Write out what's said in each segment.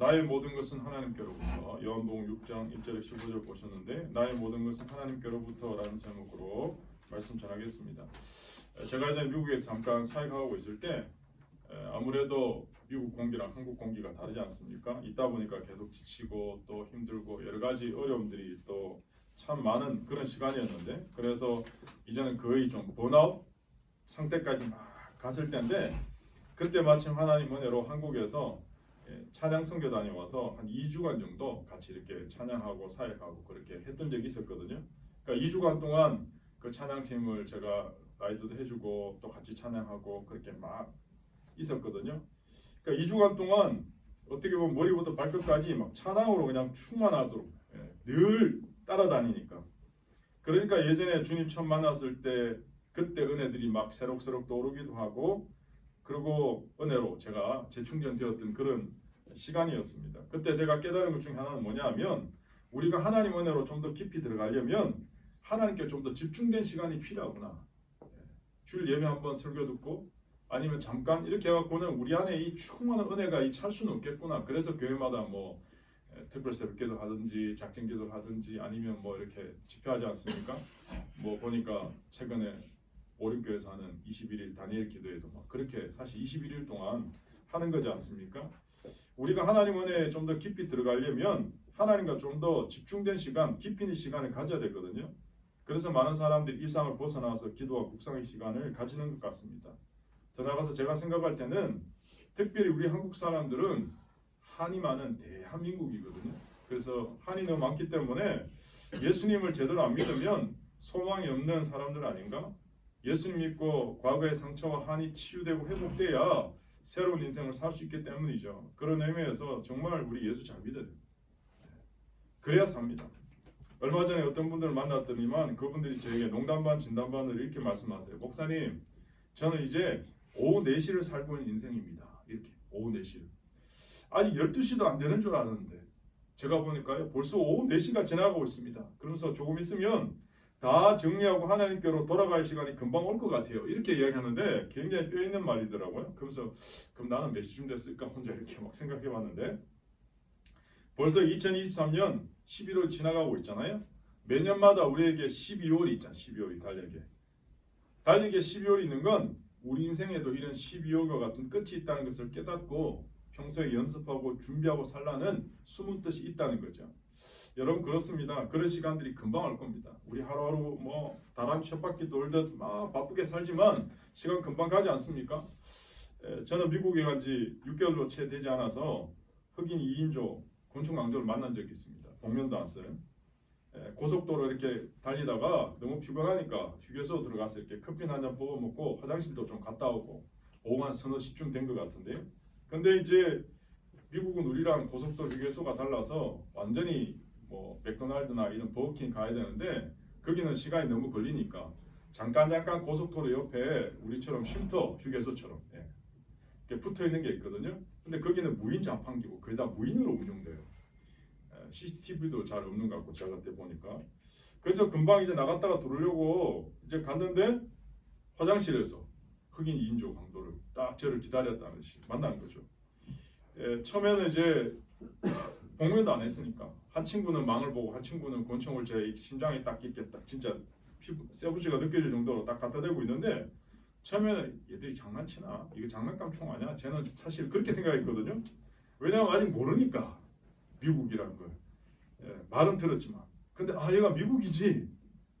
나의 모든 것은 하나님께로부터 요한복음 6장 1절에 15절 보셨는데 나의 모든 것은 하나님께로부터라는 제목으로 말씀 전하겠습니다. 에, 제가 이제 미국에 잠깐 사역하고 있을 때 에, 아무래도 미국 공기랑 한국 공기가 다르지 않습니까? 있다 보니까 계속 지치고 또 힘들고 여러 가지 어려움들이 또 참 많은 그런 시간이었는데 그래서 이제는 거의 좀 번아웃 상태까지 막 갔을 때인데 그때 마침 하나님 은혜로 한국에서 예, 찬양 선교 다녀와서 한 2주간 정도 같이 이렇게 찬양하고 사역하고 그렇게 했던 적이 있었거든요. 그러니까 2주간 동안 그 찬양팀을 제가 라이드도 해주고 또 같이 찬양하고 그렇게 막 있었거든요. 그러니까 2주간 동안 어떻게 보면 머리부터 발끝까지 막 찬양으로 그냥 충만하도록 예, 늘 따라다니니까. 그러니까 예전에 주님 처음 만났을 때 그때 은혜들이 막 새록새록 떠오르기도 하고 그리고 은혜로 제가 재충전되었던 그런 시간이었습니다. 그때 제가 깨달은 것 중에 하나는 뭐냐면 우리가 하나님 은혜로 좀 더 깊이 들어가려면 하나님께 좀 더 집중된 시간이 필요하구나. 예. 주일 예배 한번 설교 듣고 아니면 잠깐 이렇게 해갖고는 우리 안에 이 충만한 은혜가 이 찰 수는 없겠구나. 그래서 교회마다 뭐 예, 특별 새벽기도 하든지 작정기도 하든지 아니면 뭐 이렇게 집회하지 않습니까? 뭐 보니까 최근에 오림교에서 하는 21일 다니엘 기도에도 막 그렇게 사실 21일 동안 하는 거지 않습니까? 우리가 하나님 은혜에 좀 더 깊이 들어가려면 하나님과 좀 더 집중된 시간, 깊이 있는 시간을 가져야 되거든요. 그래서 많은 사람들이 일상을 벗어나서 기도와 묵상의 시간을 가지는 것 같습니다. 더 나아가서 제가 생각할 때는 특별히 우리 한국 사람들은 한이 많은 대한민국이거든요. 그래서 한이 너무 많기 때문에 예수님을 제대로 안 믿으면 소망이 없는 사람들 아닌가? 예수님 믿고 과거의 상처와 한이 치유되고 회복돼야 새로운 인생을 살 수 있기 때문이죠. 그런 의미에서 정말 우리 예수 잘 믿어야 돼요. 그래야 삽니다. 얼마 전에 어떤 분들을 만났더니만 그분들이 저에게 농담 반 진담 반을 이렇게 말씀하세요. 목사님, 저는 이제 오후 4시를 살고 있는 인생입니다. 이렇게 오후 4시를. 아직 12시도 안 되는 줄 아는데 제가 보니까요 벌써 오후 4시가 지나가고 있습니다. 그러면서 조금 있으면 다 정리하고 하나님께로 돌아갈 시간이 금방 올 것 같아요. 이렇게 이야기하는데 굉장히 뼈 있는 말이더라고요. 그래서 그럼 나는 몇 시쯤 됐을까 혼자 이렇게 막 생각해 봤는데 벌써 2023년 11월 지나가고 있잖아요. 매년마다 우리에게 12월이 있잖아. 12월이 달력에. 달력에 12월이 있는 건 우리 인생에도 이런 12월과 같은 끝이 있다는 것을 깨닫고 평소에 연습하고 준비하고 살라는 숨은 뜻이 있다는 거죠. 여러분 그렇습니다. 그런 시간들이 금방 올 겁니다. 우리 하루하루 뭐 다람쥐 쳇바퀴 돌듯 막 바쁘게 살지만 시간 금방 가지 않습니까? 에, 저는 미국에 간 지 6개월도 채 되지 않아서 흑인 2인조 곤충 강도를 만난 적이 있습니다. 복면도 안 써요. 에, 고속도로 이렇게 달리다가 너무 피곤하니까 휴게소 들어가서 이렇게 커피 한 잔 뽑아 먹고 화장실도 좀 갔다 오고 오후 한 서너 시쯤 된 것 같은데요. 근데 이제 미국은 우리랑 고속도로 휴게소가 달라서 완전히 뭐 맥도날드나 이런 버거킹 가야 되는데 거기는 시간이 너무 걸리니까 잠깐 잠깐 고속도로 옆에 우리처럼 쉼터 휴게소처럼 예. 이렇게 붙어 있는 게 있거든요. 근데 거기는 무인 자판기고 거의 다 무인으로 운영돼요. 예, CCTV도 잘 없는 것 같고 제가 그때 보니까 그래서 금방 이제 나갔다가 들어오려고 이제 갔는데 화장실에서 흑인 2인조 강도를 딱 저를 기다렸다는 시 만난 거죠. 예, 처음에는 이제 복면도 안 했으니까 한 친구는 망을 보고 한 친구는 권총을 제 심장에 딱 있겠다. 진짜 피부 세부시가 느껴질 정도로 딱 갖다 대고 있는데 처음에는 얘들이 장난치나 이거 장난감 총 아니야? 쟤는 사실 그렇게 생각했거든요. 왜냐하면 아직 모르니까 미국이라는 걸 예, 말은 들었지만 근데 아 얘가 미국이지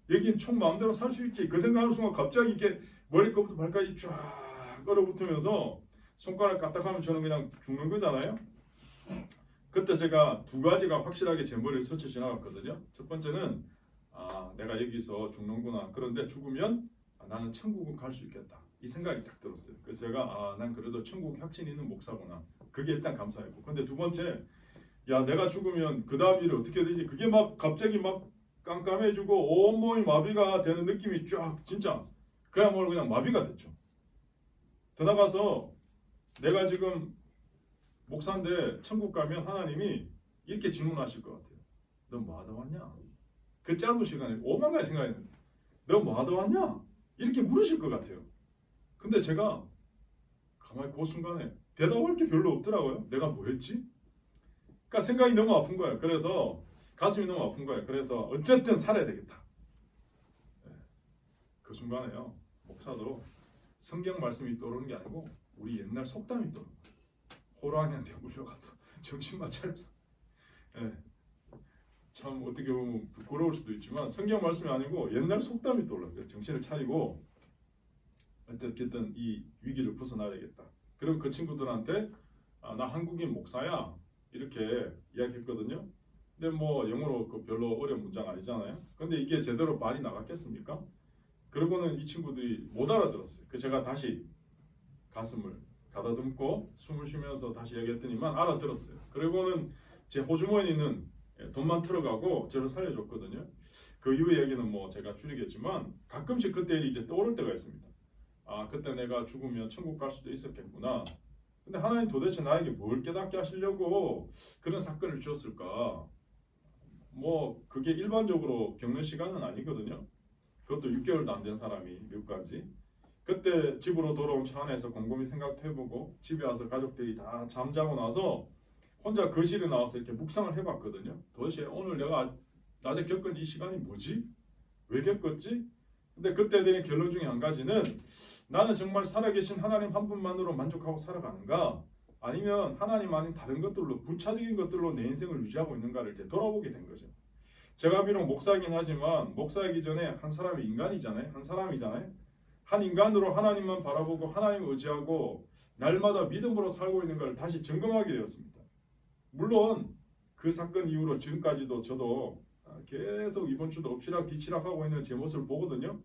여긴 총 마음대로 살 수 있지 그 생각하는 순간 갑자기 이게 머리끝부터 발까지 쫙 얼어붙으면서 손가락 까딱하면 저는 그냥 죽는 거잖아요. 그때 제가 두 가지가 확실하게 제 머리를 스쳐 지나갔거든요. 첫 번째는 아 내가 여기서 죽는구나. 그런데 죽으면 아, 나는 천국은 갈 수 있겠다. 이 생각이 딱 들었어요. 그래서 제가 아 난 그래도 천국 혁신 있는 목사구나. 그게 일단 감사했고. 근데 두 번째 야 내가 죽으면 그 다음 일이 어떻게 되지? 그게 막 갑자기 막 깜깜해지고 온몸이 마비가 되는 느낌이 쫙 진짜 그야말로 그냥 마비가 됐죠. 더 나가서 내가 지금 목사인데 천국 가면 하나님이 이렇게 질문하실 것 같아요. 너 뭐하다 왔냐? 그 짧은 시간에 오만 가지 생각했는데 너 뭐하다 왔냐? 이렇게 물으실 것 같아요. 근데 제가 가만히 그 순간에 대답할 게 별로 없더라고요. 내가 뭐 했지? 그러니까 생각이 너무 아픈 거예요. 그래서 가슴이 너무 아픈 거예요. 그래서 어쨌든 살아야 되겠다. 예. 그 순간에요. 목사도 성경 말씀이 떠오르는 게 아니고 우리 옛날 속담이 떠오르는 거예요. 호랑이한테 물려가도 정신만 차려서. 예. 참 어떻게 보면 부끄러울 수도 있지만 성경 말씀이 아니고 옛날 속담이 떠올라요. 정신을 차리고 어쨌든 이 위기를 벗어나야겠다. 그럼 그 친구들한테 아, 나 한국인 목사야 이렇게 이야기했거든요. 근데 뭐 영어로 그 별로 어려운 문장 아니잖아요. 근데 이게 제대로 말이 나갔겠습니까? 그러고는 이 친구들이 못 알아들었어요. 그 제가 다시 가슴을 가다듬고 숨을 쉬면서 다시 얘기했더니만 알아들었어요. 그리고는 제 호주머니는 예, 돈만 틀어가고 저를 살려줬거든요. 그 이후 얘기는 뭐 제가 줄이겠지만 가끔씩 그때 일이 이제 떠오를 때가 있습니다. 아 그때 내가 죽으면 천국 갈 수도 있었겠구나. 근데 하나님 도대체 나에게 뭘 깨닫게 하시려고 그런 사건을 주었을까? 뭐 그게 일반적으로 겪는 시간은 아니거든요. 그것도 6개월도 안 된 사람이 미국까지. 그때 집으로 돌아온 차 안에서 곰곰이 생각도 해보고 집에 와서 가족들이 다 잠자고 나서 혼자 거실에 나와서 이렇게 묵상을 해봤거든요. 도대체 오늘 내가 낮에 겪은 이 시간이 뭐지? 왜 겪었지? 근데 그때 드린 결론 중에 한 가지는 나는 정말 살아계신 하나님 한 분만으로 만족하고 살아가는가? 아니면 하나님 아닌 다른 것들로 부차적인 것들로 내 인생을 유지하고 있는가를 이제 돌아보게 된 거죠. 제가 비록 목사이긴 하지만 목사이기 전에 한 사람이 인간이잖아요. 한 사람이잖아요. 한 인간으로 하나님만 바라보고 하나님 의지하고 날마다 믿음으로 살고 있는 걸 다시 점검하게 되었습니다. 물론 그 사건 이후로 지금까지도 저도 계속 이번 주도 엎치락 뒤치락 하고 있는 제 모습을 보거든요.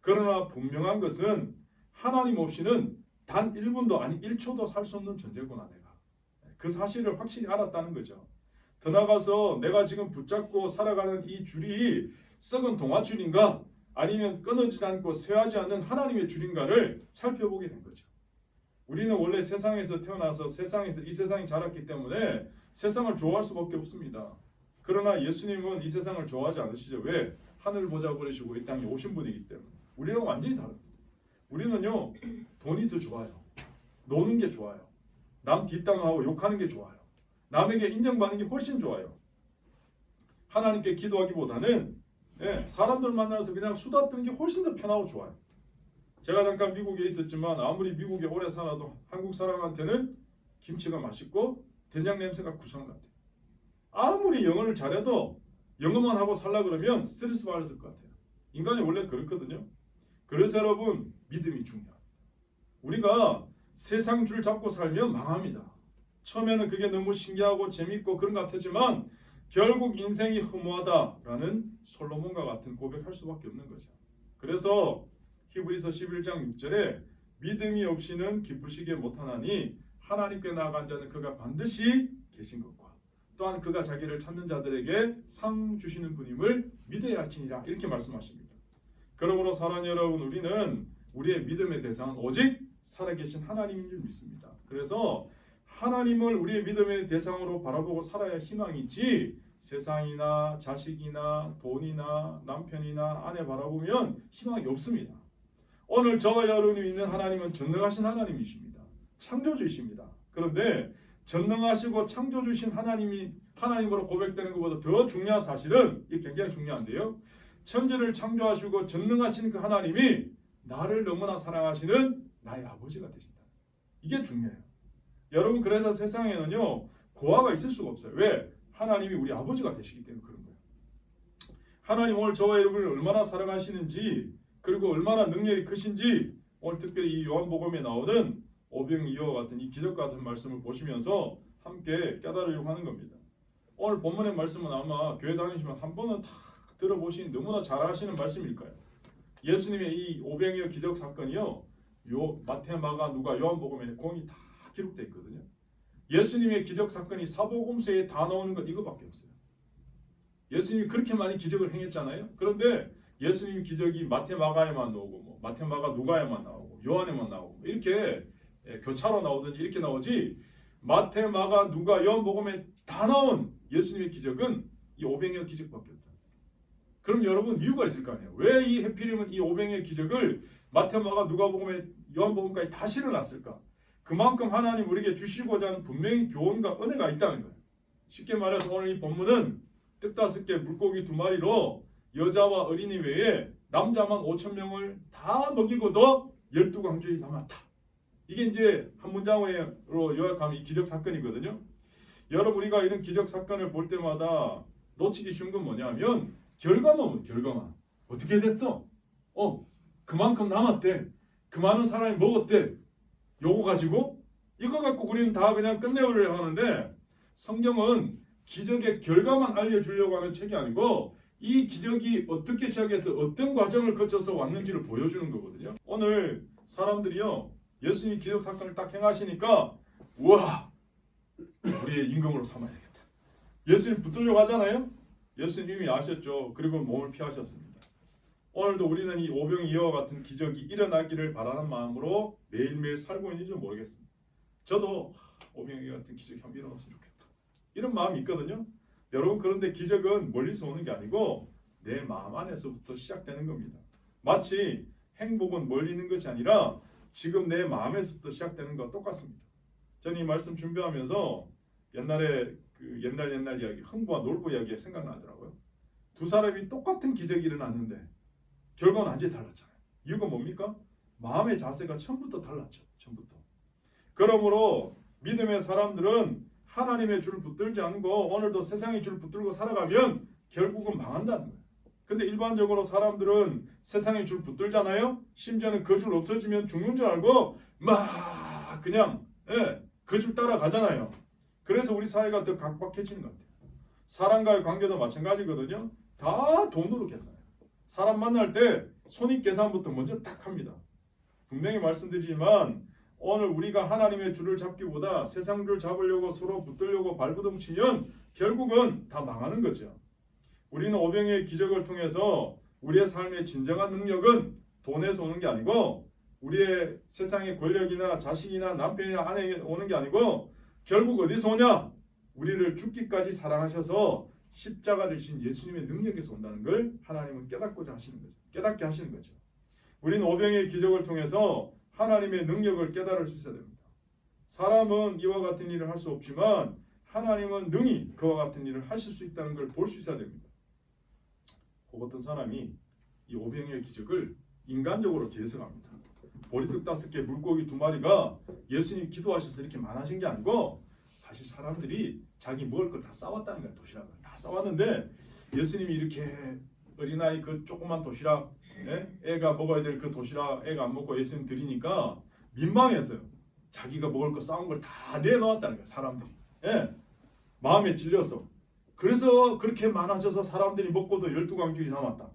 그러나 분명한 것은 하나님 없이는 단 1분도 아니 1초도 살 수 없는 존재구나 내가. 그 사실을 확실히 알았다는 거죠. 더 나가서 내가 지금 붙잡고 살아가는 이 줄이 썩은 동화줄인가 아니면 끊어지지 않고 쇠하지 않는 하나님의 줄인가를 살펴보게 된 거죠. 우리는 원래 세상에서 태어나서 세상에서 이 세상이 자랐기 때문에 세상을 좋아할 수밖에 없습니다. 그러나 예수님은 이 세상을 좋아하지 않으시죠. 왜? 하늘 보자 버리시고 이 땅에 오신 분이기 때문에. 우리랑 완전히 다릅니다. 우리는요 돈이 더 좋아요. 노는 게 좋아요. 남 뒷담화하고 욕하는 게 좋아요. 남에게 인정받는 게 훨씬 좋아요. 하나님께 기도하기보다는 예, 사람들 만나서 그냥 수다 떠는 게 훨씬 더 편하고 좋아요. 제가 잠깐 미국에 있었지만 아무리 미국에 오래 살아도 한국 사람한테는 김치가 맛있고 된장 냄새가 구성 같아요. 아무리 영어를 잘해도 영어만 하고 살라 그러면 스트레스 받을 것 같아요. 인간이 원래 그렇거든요. 그래서 여러분 믿음이 중요합니다. 우리가 세상 줄 잡고 살면 망합니다. 처음에는 그게 너무 신기하고 재밌고 그런 것 같았지만 결국 인생이 허무하다라는 솔로몬과 같은 고백할 수밖에 없는 거죠. 그래서 히브리서 11장 6절에 믿음이 없이는 기쁘시게 못하나니 하나님께 나아간 자는 그가 반드시 계신 것과 또한 그가 자기를 찾는 자들에게 상 주시는 분임을 믿어야 할지니라 이렇게 말씀하십니다. 그러므로 사랑하는 여러분 우리는 우리의 믿음의 대상은 오직 살아계신 하나님인 줄 믿습니다. 그래서 하나님을 우리의 믿음의 대상으로 바라보고 살아야 희망이 있지 세상이나 자식이나 돈이나 남편이나 아내 바라보면 희망이 없습니다. 오늘 저와 여러분이 있는 하나님은 전능하신 하나님이십니다. 창조주이십니다. 그런데 전능하시고 창조주신 하나님이 하나님으로 고백되는 것보다 더 중요한 사실은 이게 굉장히 중요한데요. 천지를 창조하시고 전능하신 그 하나님이 나를 너무나 사랑하시는 나의 아버지가 되신다. 이게 중요해요. 여러분 그래서 세상에는요 고아가 있을 수가 없어요. 왜? 하나님이 우리 아버지가 되시기 때문에 그런 거예요. 하나님 오늘 저와 여러분을 얼마나 사랑하시는지 그리고 얼마나 능력이 크신지 오늘 특별히 이 요한복음에 나오는 오병이어와 같은 이 기적 같은 말씀을 보시면서 함께 깨달으려고 하는 겁니다. 오늘 본문의 말씀은 아마 교회 다니시면 한 번은 다 들어보신 너무나 잘 아시는 말씀일 거예요. 예수님의 이 오병이어 기적 사건이요. 요 마태, 마가, 누가, 요한복음에 공이 다 기록되어 있거든요. 예수님의 기적 사건이 사복음서에 다 나오는 건 이거밖에 없어요. 예수님이 그렇게 많이 기적을 행했잖아요. 그런데 예수님 기적이 마태, 마가에만 나오고 뭐 마태, 마가, 누가에만 나오고 요한에만 나오고 뭐 이렇게 예, 교차로 나오든지 이렇게 나오지 마태, 마가, 누가, 요한복음에 다 나온 예수님의 기적은 이 오병이어 기적밖에 없다. 그럼 여러분 이유가 있을 거 아니에요. 왜 이 해필이면 이 오병이어 기적을 마태, 마가, 누가복음에 요한복음까지 다 실어놨을까? 그만큼 하나님 우리에게 주시고자 하는 분명히 교훈과 은혜가 있다는 거예요. 쉽게 말해서 오늘 이 본문은 뜻다섯 개 물고기 두 마리로 여자와 어린이 외에 남자만 5천 명을 다 먹이고도 열두 광주이 남았다. 이게 이제 한 문장으로 요약하면 이 기적 사건이거든요. 여러분 우리가 이런 기적 사건을 볼 때마다 놓치기 쉬운 건 뭐냐면 결과만 결과만 어떻게 됐어? 어 그만큼 남았대. 그 많은 사람이 먹었대. 요거 가지고 이거 갖고 우리는 다 그냥 끝내버리려 하는데 성경은 기적의 결과만 알려주려고 하는 책이 아니고 이 기적이 어떻게 시작해서 어떤 과정을 거쳐서 왔는지를 보여주는 거거든요. 오늘 사람들이요 예수님이 기적 사건을 딱 행하시니까 우와 우리의 임금으로 삼아야 되겠다. 예수님 붙들려고 하잖아요. 예수님 이미 아셨죠. 그리고 몸을 피하셨습니다. 오늘도 우리는 이 오병이 이와 같은 기적이 일어나기를 바라는 마음으로 매일매일 살고 있는지 모르겠습니다. 저도 오병이 같은 기적이 한번 일어났으면 좋겠다. 이런 마음이 있거든요. 여러분 그런데 기적은 멀리서 오는 게 아니고 내 마음 안에서부터 시작되는 겁니다. 마치 행복은 멀리 있는 것이 아니라 지금 내 마음에서부터 시작되는 것과 똑같습니다. 저는 이 말씀 준비하면서 옛날에 그 옛날 옛날 이야기 흥부와 놀부 이야기가 생각나더라고요. 두 사람이 똑같은 기적이 일어났는데 결과는 완전히 달랐잖아요. 이유가 뭡니까? 마음의 자세가 처음부터 달랐죠. 처음부터. 그러므로 믿음의 사람들은 하나님의 줄을 붙들지 않고 오늘도 세상의 줄을 붙들고 살아가면 결국은 망한다는 거예요. 근데 일반적으로 사람들은 세상의 줄 붙들잖아요. 심지어는 그 줄 없어지면 죽는 줄 알고 막 그냥 예, 그 줄 따라가잖아요. 그래서 우리 사회가 더 각박해지는 것 같아요. 사람과의 관계도 마찬가지거든요. 다 돈으로 계산해요. 사람 만날 때 손익 계산부터 먼저 딱 합니다. 분명히 말씀드리지만 오늘 우리가 하나님의 줄을 잡기보다 세상 줄 잡으려고 서로 붙들려고 발부둥 치면 결국은 다 망하는 거죠. 우리는 오병의 기적을 통해서 우리의 삶의 진정한 능력은 돈에서 오는 게 아니고 우리의 세상의 권력이나 자식이나 남편이나 아내에 오는 게 아니고 결국 어디서 오냐? 우리를 죽기까지 사랑하셔서 십자가를 신 예수님의 능력에서 온다는 걸 하나님은 깨닫고자 하시는 거죠. 깨닫게 하시는 거죠. 우리는 오병의 기적을 통해서 하나님의 능력을 깨달을 수 있어야 됩니다. 사람은 이와 같은 일을 할 수 없지만 하나님은 능히 그와 같은 일을 하실 수 있다는 걸 볼 수 있어야 됩니다. 그 어떤 사람이 이 오병의 기적을 인간적으로 재해석합니다. 보리떡 다섯 개, 물고기 두 마리가 예수님 기도하셔서 이렇게 많아진 게 아니고 사실 사람들이 자기 먹을 걸 다 싸왔다는 거야 도시락을 다 싸왔는데 예수님이 이렇게 어린아이 그 조그만 도시락 예? 애가 먹어야 될 그 도시락 애가 안 먹고 예수님 드리니까 민망해서요. 자기가 먹을 거 싸운 걸 다 내놓았다는 거야 사람들이. 예? 마음에 찔려서. 그래서 그렇게 많아져서 사람들이 먹고도 열두 광줄이 남았다.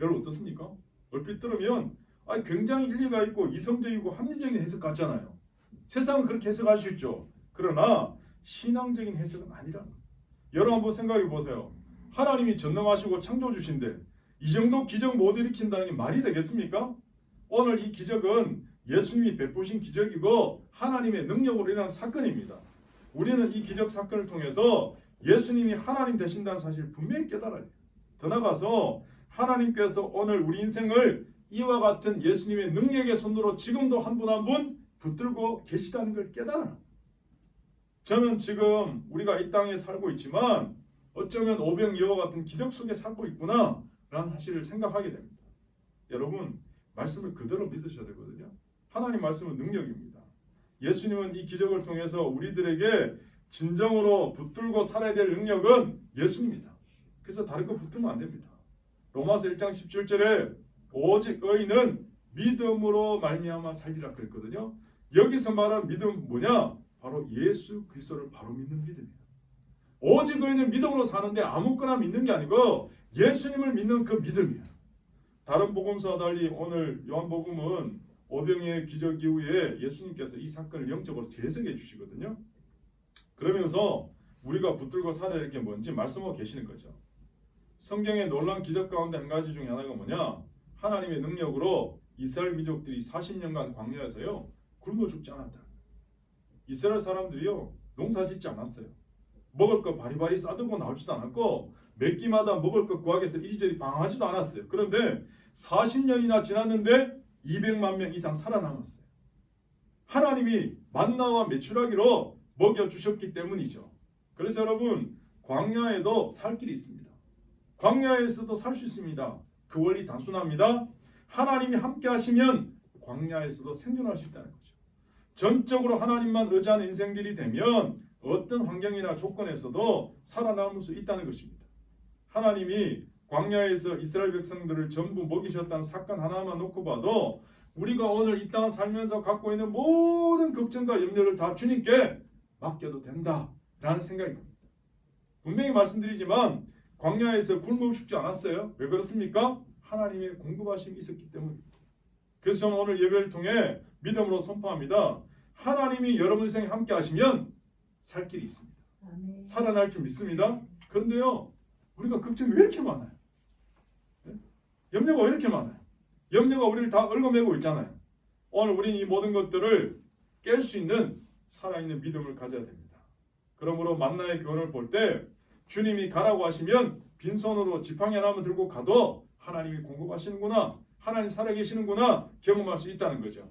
여러분 어떻습니까? 얼핏 들으면 아 굉장히 일리가 있고 이성적이고 합리적인 해석 같잖아요. 세상은 그렇게 해석할 수 있죠. 그러나 신앙적인 해석은 아니라. 여러분 한번 생각해 보세요. 하나님이 전능하시고 창조주신데 이 정도 기적 못 일으킨다는 게 말이 되겠습니까? 오늘 이 기적은 예수님이 베푸신 기적이고 하나님의 능력으로 일어난 사건입니다. 우리는 이 기적 사건을 통해서 예수님이 하나님 되신다는 사실을 분명히 깨달아야 돼요. 더 나가서 하나님께서 오늘 우리 인생을 이와 같은 예수님의 능력의 손으로 지금도 한 분 한 분 붙들고 계시다는 걸 깨달아. 저는 지금 우리가 이 땅에 살고 있지만 어쩌면 오병이어와 같은 기적 속에 살고 있구나 라는 사실을 생각하게 됩니다. 여러분 말씀을 그대로 믿으셔야 되거든요. 하나님 말씀은 능력입니다. 예수님은 이 기적을 통해서 우리들에게 진정으로 붙들고 살아야 될 능력은 예수입니다. 그래서 다른 거 붙으면 안 됩니다. 로마서 1장 17절에 오직 의인은 믿음으로 말미암아 살리라 그랬거든요. 여기서 말하는 믿음 뭐냐? 바로 예수 그리스도를 바로 믿는 믿음이에요. 오직 의인은 믿음으로 사는데 아무거나 믿는 게 아니고 예수님을 믿는 그 믿음이에요. 다른 복음서와 달리 오늘 요한복음은 오병의 기적 이후에 예수님께서 이 사건을 영적으로 재해석해 주시거든요. 그러면서 우리가 붙들고 살아야 될게 뭔지 말씀하고 계시는 거죠. 성경의 놀란 기적 가운데 한 가지 중에 하나가 뭐냐? 하나님의 능력으로 이스라엘 민족들이 40년간 광야에서요 굶어 죽지 않았다. 이스라엘 사람들이요 농사 짓지 않았어요. 먹을 거 바리바리 싸들고 나오지도 않았고 몇 끼마다 먹을 것 구하기 위해서 이리저리 방황하지도 않았어요. 그런데 40년이나 지났는데 200만 명 이상 살아남았어요. 하나님이 만나와 메추라기로 먹여 주셨기 때문이죠. 그래서 여러분 광야에도 살 길이 있습니다. 광야에서도 살 수 있습니다. 그 원리 단순합니다. 하나님이 함께 하시면 광야에서도 생존할 수 있다는 거죠. 전적으로 하나님만 의지하는 인생들이 되면 어떤 환경이나 조건에서도 살아남을 수 있다는 것입니다. 하나님이 광야에서 이스라엘 백성들을 전부 먹이셨다는 사건 하나만 놓고 봐도 우리가 오늘 이 땅을 살면서 갖고 있는 모든 걱정과 염려를 다 주님께 맡겨도 된다라는 생각이 듭니다. 분명히 말씀드리지만 광야에서 굶어 죽지 않았어요. 왜 그렇습니까? 하나님의 공급하심이 있었기 때문입니다. 그래서 저는 오늘 예배를 통해 믿음으로 선포합니다. 하나님이 여러분 인생에 함께 하시면 살 길이 있습니다. 아멘. 살아날 줄 믿습니다. 그런데요, 우리가 걱정이 왜 이렇게 많아요? 네? 염려가 왜 이렇게 많아요? 염려가 우리를 다 얽어매고 있잖아요. 오늘 우리는 이 모든 것들을 깰 수 있는 살아있는 믿음을 가져야 됩니다. 그러므로 만나의 교훈을 볼 때 주님이 가라고 하시면 빈손으로 지팡이 하나만 들고 가도 하나님이 공급하시는구나, 하나님 살아계시는구나 경험할 수 있다는 거죠.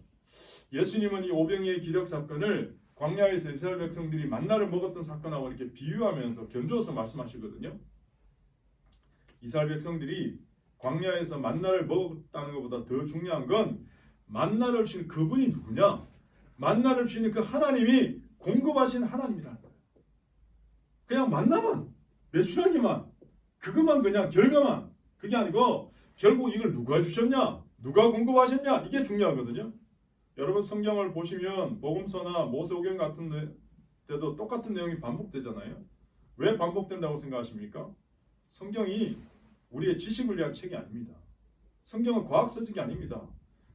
예수님은 이 오병이의 기적 사건을 광야에서 이스라엘 백성들이 만나를 먹었던 사건하고 이렇게 비유하면서 견주어서 말씀하시거든요. 이스라엘 백성들이 광야에서 만나를 먹었다는 것보다 더 중요한 건 만나를 주신 그분이 누구냐? 만나를 주시는 그 하나님이 공급하신 하나님이라는 거예요. 그냥 만나만 매출하기만 그것만 그냥 결과만 그게 아니고 결국 이걸 누가 주셨냐? 누가 공급하셨냐? 이게 중요하거든요. 여러분 성경을 보시면 복음서나 모세오경 같은 데- 데도 똑같은 내용이 반복되잖아요. 왜 반복된다고 생각하십니까? 성경이 우리의 지식을 위한 책이 아닙니다. 성경은 과학 서적이 아닙니다.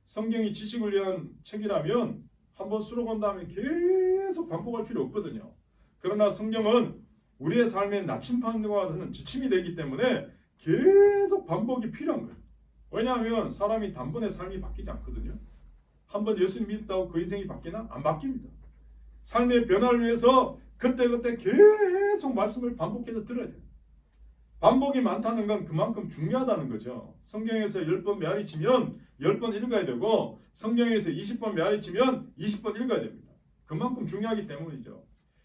성경이 지식을 위한 책이라면 한번 수록한 다음에 계속 반복할 필요 없거든요. 그러나 성경은 우리의 삶의 나침반과 같은 지침이 되기 때문에 계속 반복이 필요한 거예요. 왜냐하면 사람이 단번에 삶이 바뀌지 않거든요. 한번 예수님 믿었다고 그 인생이 바뀌나? 안 바뀝니다. 삶의 변화를 위해서 그때그때 계속 말씀을 반복해서 들어야 돼요. 반복이 많다는 건 그만큼 중요하다는 거죠. 성경에서 10번 메아리 치면 10번 읽어야 되고 성경에서 20번 메아리 치면 20번 읽어야 됩니다. 그만큼 중요하기 때문이죠.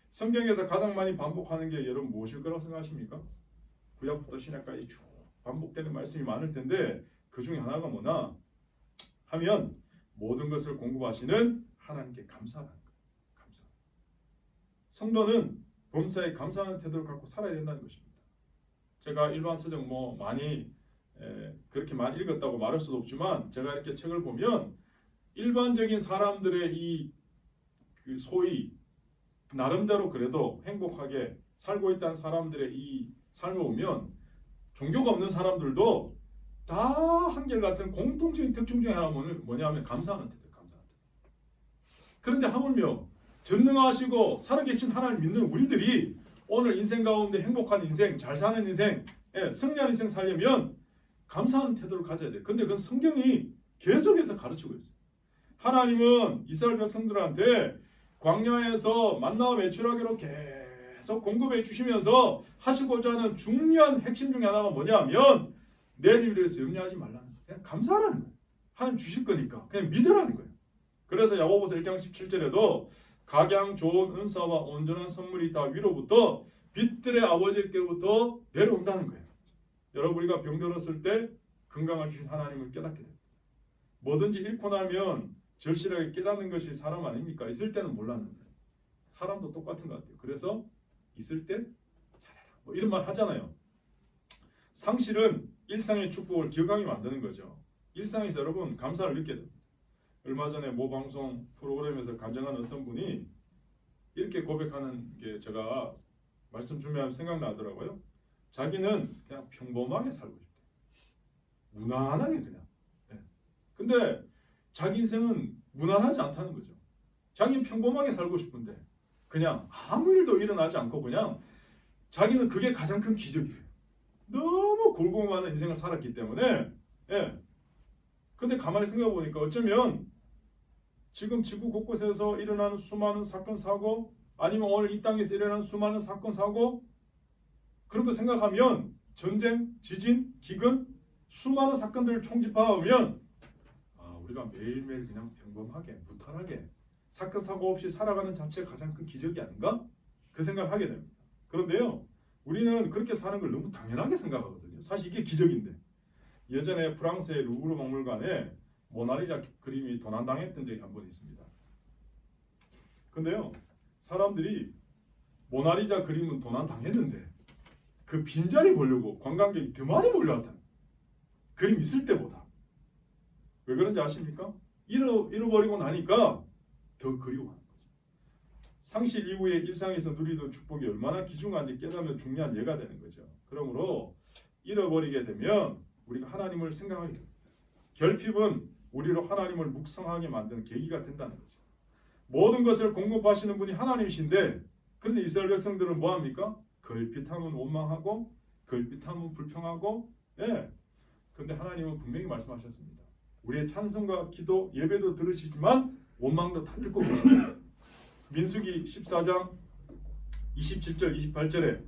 성경에서 가장 많이 반복하는 게 여러분 무엇일 거라고 생각하십니까? 구약부터 신약까지 쭉 반복되는 말씀이 많을 텐데 그 중에 하나가 뭐나 하면 모든 것을 공급하시는 하나님께 감사하는 거예요. 감사. 성도는 범사에 감사하는 태도를 갖고 살아야 된다는 것입니다. 제가 일반 서적 뭐 많이 에, 그렇게 많이 읽었다고 말할 수도 없지만 제가 이렇게 책을 보면 일반적인 사람들의 이 그 소위 나름대로 그래도 행복하게 살고 있다는 사람들의 이 삶을 보면 종교가 없는 사람들도 다 한결같은 공통적인 특징 중에 하나는 뭐냐면 감사하는 태도, 감사하는 태도. 그런데 하물며 전능하시고 살아계신 하나님 믿는 우리들이 오늘 인생 가운데 행복한 인생, 잘 사는 인생, 예, 승리한 인생 살려면 감사하는 태도를 가져야 돼. 근데 그건 성경이 계속해서 가르치고 있어. 하나님은 이스라엘 백성들한테 광야에서 만나와 매출하기로 계속 공급해 주시면서 하시고자 하는 중요한 핵심 중에 하나가 뭐냐면 내일 위해서 염려하지 말라는 거예요. 그냥 감사하라는 거예요. 하나님 주실 거니까 그냥 믿으라는 거예요. 그래서 야고보서 1장 17절에도 각양 좋은 은사와 온전한 선물이 다 위로부터 빛들의 아버지께로부터 내려온다는 거예요. 여러분 우리가 병들었을 때 건강을 주신 하나님을 깨닫게 됩니다. 뭐든지 잃고 나면 절실하게 깨닫는 것이 사람 아닙니까? 있을 때는 몰랐는데 사람도 똑같은 것 같아요. 그래서 있을 때 잘해라 뭐 이런 말 하잖아요. 상실은 일상의 축복을 기억하게 만드는 거죠. 일상에서 여러분 감사를 느껴야. 얼마 전에 모 방송 프로그램에서 간증한 어떤 분이 이렇게 고백하는 게 제가 말씀 준비하면 생각나더라고요. 자기는 그냥 평범하게 살고 싶대. 무난하게 그냥. 예. 근데 자기 인생은 무난하지 않다는 거죠. 자기는 평범하게 살고 싶은데 그냥 아무 일도 일어나지 않고 그냥 자기는 그게 가장 큰 기적이에요. 너무 골고 많은 인생을 살았기 때문에 예. 근데 가만히 생각해 보니까 어쩌면 지금 지구 곳곳에서 일어나는 수많은 사건 사고 아니면 오늘 이 땅에서 일어나는 수많은 사건 사고 그런 거 생각하면 전쟁, 지진, 기근 수많은 사건들을 총집하면 아 우리가 매일매일 그냥 평범하게 무탈하게 사건 사고 없이 살아가는 자체가 가장 큰 기적이 아닌가 그 생각을 하게 됩니다. 그런데요, 우리는 그렇게 사는 걸 너무 당연하게 생각하거든요. 사실 이게 기적인데 예전에 프랑스의 루브르 박물관에 모나리자 그림이 도난당했던 적이 한 번 있습니다. 근데요, 사람들이 모나리자 그림은 도난당했는데 그 빈자리 보려고 관광객이 더 많이 몰려왔다. 그림 있을 때보다. 왜 그런지 아십니까? 잃어, 잃어버리고 나니까 더 거죠. 상실 이후에 일상에서 누리던 축복이 얼마나 귀중한지 깨닫는 중요한 예가 되는 거죠. 그러므로 잃어버리게 되면 우리가 하나님을 생각하게 됩니다. 결핍은 우리로 하나님을 묵상하게 만드는 계기가 된다는 거죠. 모든 것을 공급하시는 분이 하나님이신데 그런데 이스라엘 백성들은 뭐 합니까? 걸핏하면 원망하고 걸핏하면 불평하고 예. 근데 하나님은 분명히 말씀하셨습니다. 우리의 찬송과 기도 예배도 들으시지만 원망도 다 듣고 계십니다. 민수기 14장 27절 28절에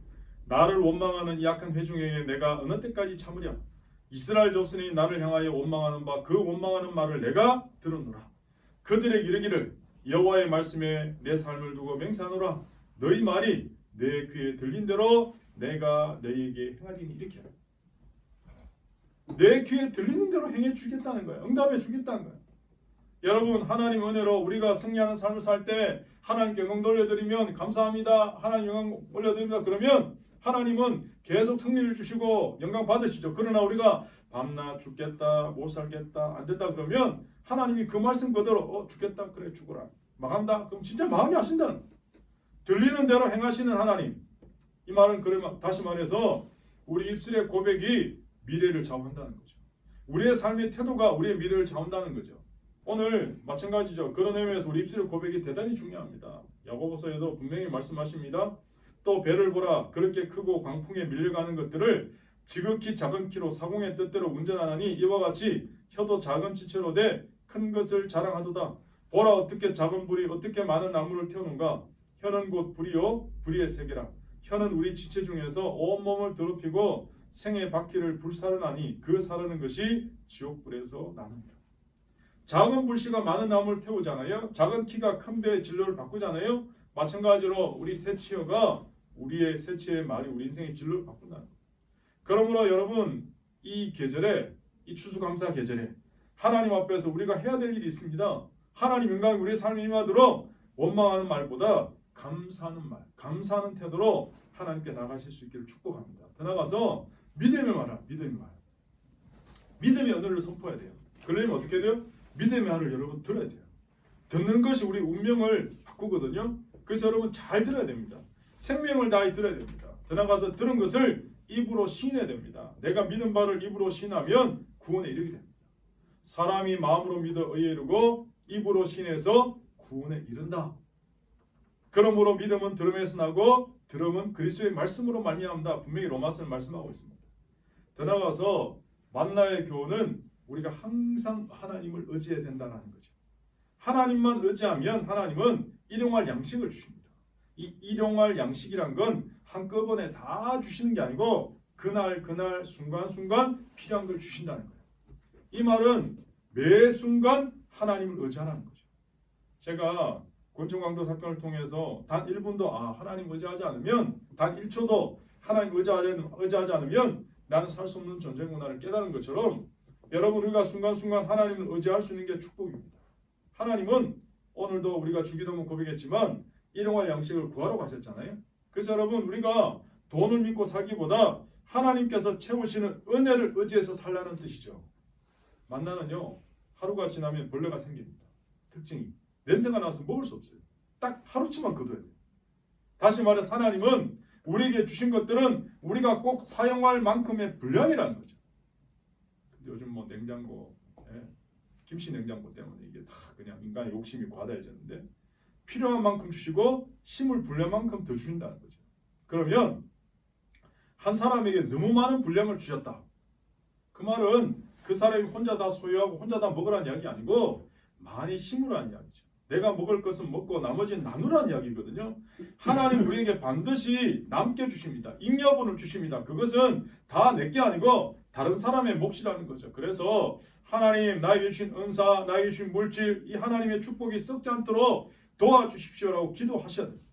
나를 원망하는 이 악한 회중에게 내가 어느 때까지 참으랴 이스라엘 조선이 나를 향하여 원망하는 바 그 원망하는 말을 내가 들었노라 그들에게 이르기를 여호와의 말씀에 내 삶을 두고 맹세하노라 너희 말이 내 귀에 들린 대로 내가 너희에게 행하리니 이렇게 하라. 내 귀에 들리는 대로 행해 주겠다는 거예요. 응답해 주겠다는 거예요. 여러분 하나님 은혜로 우리가 승리하는 삶을 살 때 하나님께 영광 돌려드리면 감사합니다. 하나님 영광 올려드립니다. 그러면 하나님은 계속 승리를 주시고 영광 받으시죠. 그러나 우리가 밤낮 죽겠다, 못 살겠다, 안 됐다 그러면 하나님이 그 말씀 그대로 어 죽겠다 그래 죽어라 망한다 그럼 진짜 망하게 하신다는. 들리는 대로 행하시는 하나님 이 말은 그러면 다시 말해서 우리 입술의 고백이 미래를 좌우한다는 거죠. 우리의 삶의 태도가 우리의 미래를 좌우한다는 거죠. 오늘 마찬가지죠. 그런 의미에서 우리 입술의 고백이 대단히 중요합니다. 야고보서에도 분명히 말씀하십니다. 또 배를 보라 그렇게 크고 광풍에 밀려가는 것들을 지극히 작은 키로 사공의 뜻대로 운전하나니 이와 같이 혀도 작은 지체로 돼 큰 것을 자랑하도다. 보라 어떻게 작은 불이 어떻게 많은 나무를 태우는가. 혀는 곧 불이요 불의의 세계라. 혀는 우리 지체 중에서 온 몸을 더럽히고 생의 바퀴를 불사르나니 그 사르는 것이 지옥불에서 나느니라. 작은 불씨가 많은 나무를 태우잖아요. 작은 키가 큰 배의 진로를 바꾸잖아요. 마찬가지로 우리 새치어가 우리의 새치의 말이 우리 인생의 진로를 바꾼다. 그러므로 여러분 이 계절에 이 추수감사 계절에 하나님 앞에서 우리가 해야 될 일이 있습니다. 하나님 영광이 우리의 삶에 임하도록 원망하는 말보다 감사하는 말, 감사하는 태도로 하나님께 나가실 수 있기를 축복합니다. 더 나가서 믿음의 말아, 믿음의 말. 믿음의 언어를 선포해야 돼요. 그러려면 어떻게 돼요? 믿음의 말을 여러분 들어야 돼요. 듣는 것이 우리 운명을 바꾸거든요. 그래서 여러분 잘 들어야 됩니다. 생명을 다해 들어야 됩니다. 더 나가서 들은 것을 입으로 시인해야 됩니다. 내가 믿은 바를 입으로 시인하면 구원에 이르게 됩니다. 사람이 마음으로 믿어 의에 이르고 입으로 시인해서 구원에 이른다. 그러므로 믿음은 들음에서 나고 들음은 그리스도의 말씀으로 말미암다. 분명히 로마서는 말씀하고 있습니다. 더 나가서 만나의 교훈은 우리가 항상 하나님을 의지해야 된다는 거죠. 하나님만 의지하면 하나님은 일용할 양식을 주십니다. 이 일용할 양식이란 건 한꺼번에 다 주시는 게 아니고 그날 그날 순간순간 필요한 걸 주신다는 거예요. 이 말은 매 순간 하나님을 의지하라는 거죠. 제가 권총강도 사건을 통해서 단 1분도 아 하나님 의지하지 않으면 단 1초도 하나님 의지하지, 의지하지 않으면 나는 살 수 없는 문화를 깨달은 것처럼 여러분 우리가 순간순간 하나님을 의지할 수 있는 게 축복입니다. 하나님은 오늘도 우리가 주기도문 고백했지만 일용할 양식을 구하러 가셨잖아요. 그래서 여러분 우리가 돈을 믿고 살기보다 하나님께서 채우시는 은혜를 의지해서 살라는 뜻이죠. 만나는요 하루가 지나면 벌레가 생깁니다. 특징이 냄새가 나서 먹을 수 없어요. 딱 하루치만 거둬야 돼요. 다시 말해서 하나님은 우리에게 주신 것들은 우리가 꼭 사용할 만큼의 분량이라는 거죠. 요즘 뭐 냉장고, 예, 김치 냉장고 때문에 이게 다 그냥 인간의 욕심이 과다해졌는데 필요한 만큼 주시고 심을 분량 만큼 더 주신다는 거죠. 그러면 한 사람에게 너무 많은 분량을 주셨다. 그 말은 그 사람이 혼자 다 소유하고 혼자 다 먹으라는 이야기 아니고 많이 심으라는 이야기죠. 내가 먹을 것은 먹고 나머지는 나누라는 이야기거든요. 하나님 우리에게 반드시 남게 주십니다. 잉여분을 주십니다. 그것은 다 내게 아니고 다른 사람의 몫이라는 거죠. 그래서 하나님 나에게 주신 은사, 나에게 주신 물질, 이 하나님의 축복이 썩지 않도록 도와주십시오라고 기도하셔야 됩니다.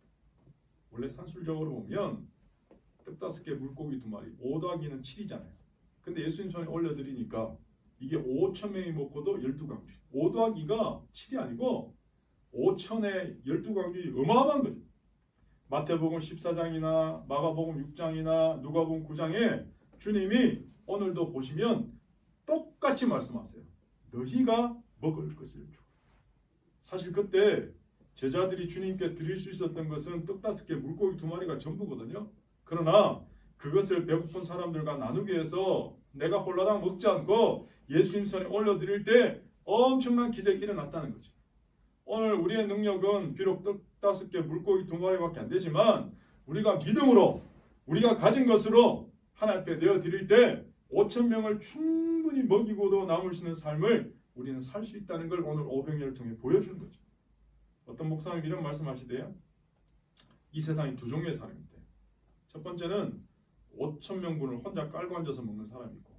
원래 산술적으로 보면 다섯 개 물고기 두 마리 5 더하기는 7이잖아요. 근데 예수님 손에 올려드리니까 이게 5천 명이 먹고도 12광주 5 더하기가 7이 아니고 5천의 12광주이 어마어마한 거죠. 마태복음 14장이나 마가복음 6장이나 누가복음 9장에 주님이 오늘도 보시면 똑같이 말씀하세요. 너희가 먹을 것을 주. 사실 그때 제자들이 주님께 드릴 수 있었던 것은 떡 다섯 개, 물고기 두 마리가 전부거든요. 그러나 그것을 배고픈 사람들과 나누기 위해서 내가 홀라당 먹지 않고 예수님 손에 올려드릴 때 엄청난 기적이 일어났다는 거죠. 오늘 우리의 능력은 비록 떡 다섯 개, 물고기 두 마리밖에 안 되지만 우리가 믿음으로 우리가 가진 것으로 하나님 앞에 내어 드릴 때 5천 명을 충분히 먹이고도 남을 수 있는 삶을 우리는 살 수 있다는 걸 오늘 오병이를 통해 보여주는 거죠. 어떤 목사님 이런 말씀하시대요. 이 세상이 두 종류의 있대. 첫 번째는 5천 명분을 혼자 깔고 앉아서 먹는 사람이 있고,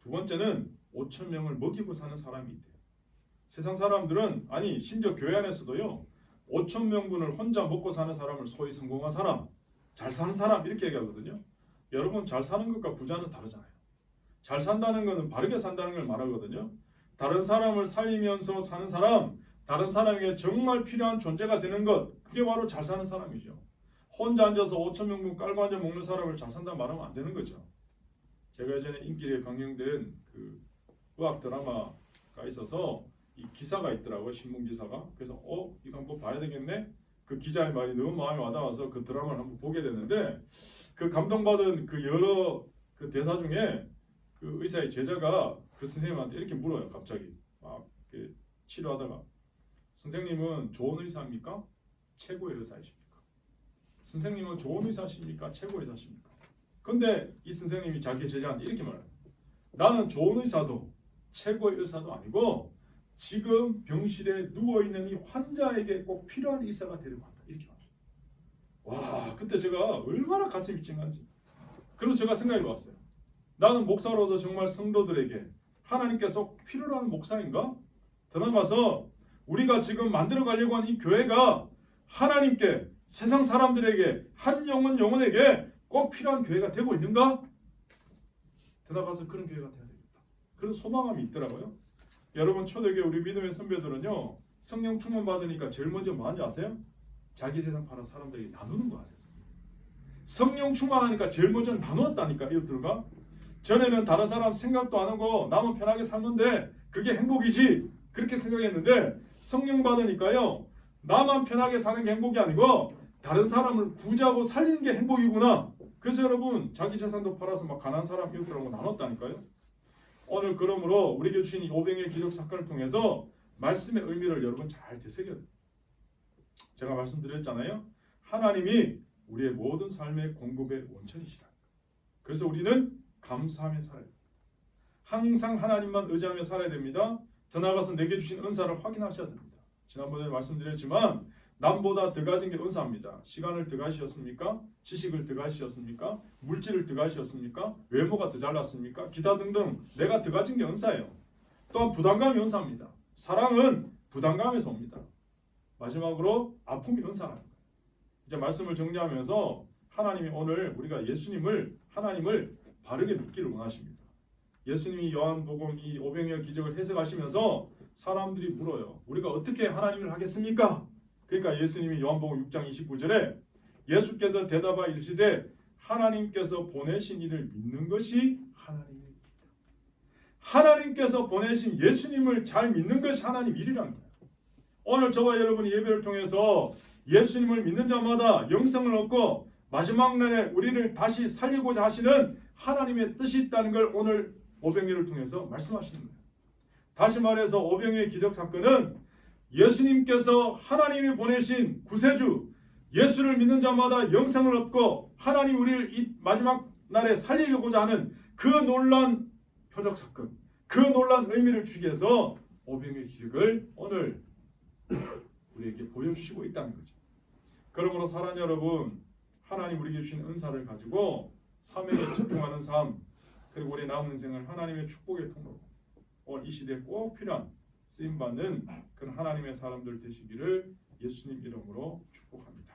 두 번째는 5천 명을 먹이고 사는 사람이 있대. 세상 사람들은 아니 심지어 교회 안에서도요 5천 명분을 혼자 먹고 사는 사람을 소위 성공한 사람, 잘 사는 사람 이렇게 얘기하거든요. 여러분 잘 사는 것과 부자는 다르잖아요. 잘 산다는 것은 바르게 산다는 걸 말하거든요. 다른 사람을 살리면서 사는 사람, 다른 사람에게 정말 필요한 존재가 되는 것, 그게 바로 잘 사는 사람이죠. 혼자 앉아서 5천 명분 깔고 앉아 먹는 사람을 잘 산다 말하면 안 되는 거죠. 제가 예전에 인기에 강령된 그 의학 드라마가 있어서 이 기사가 있더라고요 신문 기사가 그래서 어 이거 한번 봐야 되겠네 그 기자의 말이 너무 마음에 와닿아서 그 드라마를 한번 보게 됐는데 그 감동받은 그 여러 그 대사 중에 그 의사의 제자가 그 선생님한테 이렇게 물어요 갑자기 막 치료하다가 선생님은 좋은 의사입니까 최고의 의사이십니까 선생님은 좋은 의사십니까 최고의 의사십니까 근데 이 선생님이 자기 제자한테 이렇게 말해요 나는 좋은 의사도 최고의 의사도 아니고 지금 병실에 누워 있는 이 환자에게 꼭 필요한 의사가 되려고 한다. 이렇게 말해요. 와, 그때 제가 얼마나 가슴이 찡한지. 그래서 제가 생각해 봤어요. 나는 목사로서 정말 성도들에게 하나님께서 필요로 하는 목사인가? 더 나아가서 우리가 지금 만들어 가려고 하는 이 교회가 하나님께 세상 사람들에게 한 영혼 영혼에게 꼭 필요한 교회가 되고 있는가? 더 나아가서 그런 교회가 돼야 되겠다. 그런 소망감이 있더라고요. 여러분 초대교회 우리 믿음의 선배들은요 성령 충만 받으니까 제일 먼저 뭐 하는지 아세요? 자기 재산 팔아 사람들에게 나누는 거 아니었어요? 성령 충만하니까 제일 먼저 나누었다니까 이웃들과 전에는 다른 사람 생각도 안 하고 나만 편하게 살는데 그게 행복이지 그렇게 생각했는데 성령 받으니까요 나만 편하게 사는 게 행복이 아니고 다른 사람을 구제하고 살리는 게 행복이구나 그래서 여러분 자기 재산도 팔아서 막 가난한 사람 이웃들하고 나눴다니까요 오늘 그러므로 주신 이 오병의 기적 사건을 통해서 말씀의 의미를 여러분 잘 되새겨야 돼요. 제가 말씀드렸잖아요. 하나님이 우리의 모든 삶의 공급의 원천이시라. 그래서 우리는 감사하며 살아야 돼요. 항상 하나님만 의지하며 살아야 됩니다. 더 나아가서 내게 주신 은사를 확인하셔야 됩니다. 지난번에 말씀드렸지만 남보다 더 가진 게 은사입니다. 시간을 더 가지셨습니까? 지식을 더 가지셨습니까? 물질을 더 가지셨습니까? 외모가 더 잘났습니까? 기타 등등 내가 더 가진 게 은사예요. 또한 부담감이 은사입니다. 사랑은 부담감에서 옵니다. 마지막으로 아픔이 은사라는 거예요. 이제 말씀을 정리하면서 하나님이 오늘 우리가 예수님을 하나님을 바르게 믿기를 원하십니다. 예수님이 요한복음 이 오병이어 기적을 해석하시면서 사람들이 물어요. 우리가 어떻게 하나님을 하겠습니까? 그러니까 예수님이 요한복음 6장 29절에 예수께서 대답하 이르시되 하나님께서 보내신 이를 믿는 것이 하나님의 일이다. 하나님께서 보내신 예수님을 잘 믿는 것이 하나님 일이라는 거예요. 오늘 저와 여러분이 예배를 통해서 예수님을 믿는 자마다 영성을 얻고 마지막 날에 우리를 다시 살리고자 하시는 하나님의 뜻이 있다는 걸 오늘 오병이를 통해서 말씀하시는 거예요. 다시 말해서 오병이의 기적 사건은 예수님께서 하나님이 보내신 구세주 예수를 믿는 자마다 영생을 얻고 하나님 우리를 이 마지막 날에 살리고자 하는 그 놀란 표적 사건, 그 놀란 의미를 주기 위해서 오병의 기적을 오늘 우리에게 보여주시고 있다는 거죠. 그러므로 사랑 여러분, 하나님 우리에게 주신 은사를 가지고 삶에 집중하는 삶, 그리고 우리 남은 인생을 하나님의 축복의 통로로 오늘 이 시대에 꼭 필요한 쓰임 받는 그런 하나님의 사람들 되시기를 예수님 이름으로 축복합니다.